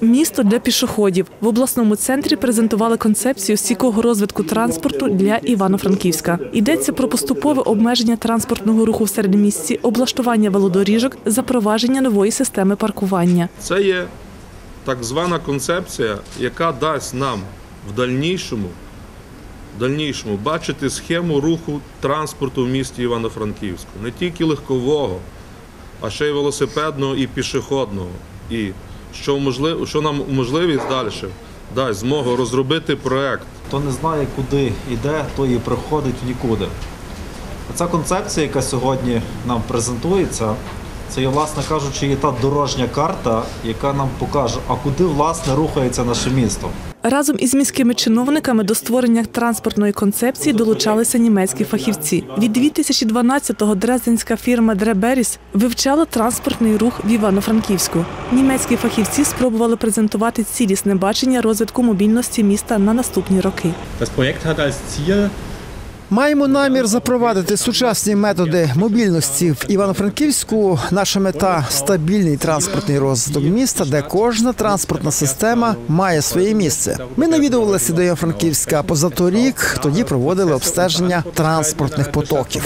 Місто для пішоходів в обласному центрі презентували концепцію стійкого розвитку транспорту для Івано-Франківська. Йдеться про поступове обмеження транспортного руху в середмісті, облаштування велодоріжок, запровадження нової системи паркування. Це є так звана концепція, яка дасть нам в дальнішому, в дальнішому бачити схему руху транспорту в місті Івано-Франківську. Не тільки легкового, а ще й велосипедного і пішохідного. І що, можливо, що нам можливість далі дасть змогу розробити проект Хто не знає, куди йде, то і приходить в нікуди. Ця концепція, яка сьогодні нам презентується, це є, власне кажучи, є та дорожня карта, яка нам покаже, а куди власне рухається наше місто. Разом із міськими чиновниками до створення транспортної концепції долучалися німецькі фахівці. Від 2012-го дрезденська фірма Дреберіс вивчала транспортний рух в Івано-Франківську. Німецькі фахівці спробували презентувати цілісне бачення розвитку мобільності міста на наступні роки. Das Projekt hat als Ziel, Маємо намір запровадити сучасні методи мобільності в Івано-Франківську. Наша мета стабільний транспортний розвиток міста, де кожна транспортна система має своє місце. Ми навідувалися до Івано-Франківська позаторік, тоді проводили обстеження транспортних потоків.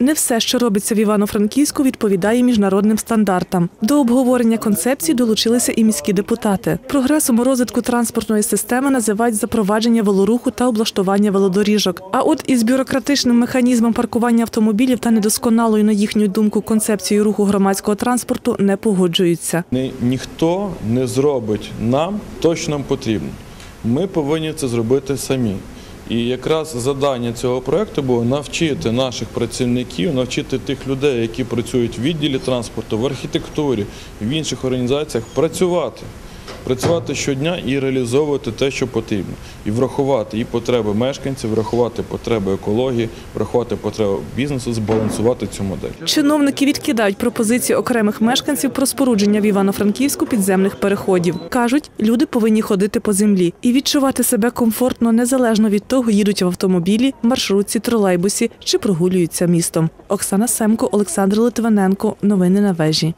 Не все, що робиться в Івано-Франківську, відповідає міжнародним стандартам. До обговорення концепції долучилися і міські депутати. Прогресом розвитку транспортної системи називають запровадження велоруху та облаштування велодоріжок. А от із бюрократичним механізмом паркування автомобілів та недосконалою, на їхню думку, концепцією руху громадського транспорту не погоджуються. Ні- ніхто не зробить нам то, що нам потрібно. Ми повинні це зробити самі. І якраз завдання цього проекту було навчити наших працівників, навчити тих людей, які працюють в відділі транспорту, в архітектурі, в інших організаціях, працювати. Працювати щодня і реалізовувати те, що потрібно, і врахувати і потреби мешканців, врахувати потреби екології, врахувати потреби бізнесу, збалансувати цю модель. Чиновники відкидають пропозиції окремих мешканців про спорудження в Івано-Франківську підземних переходів. кажуть, люди повинні ходити по землі і відчувати себе комфортно незалежно від того, їдуть в автомобілі, маршрутці, тролейбусі чи прогулюються містом. Оксана Семко, Олександр Литвиненко. Новини на вежі.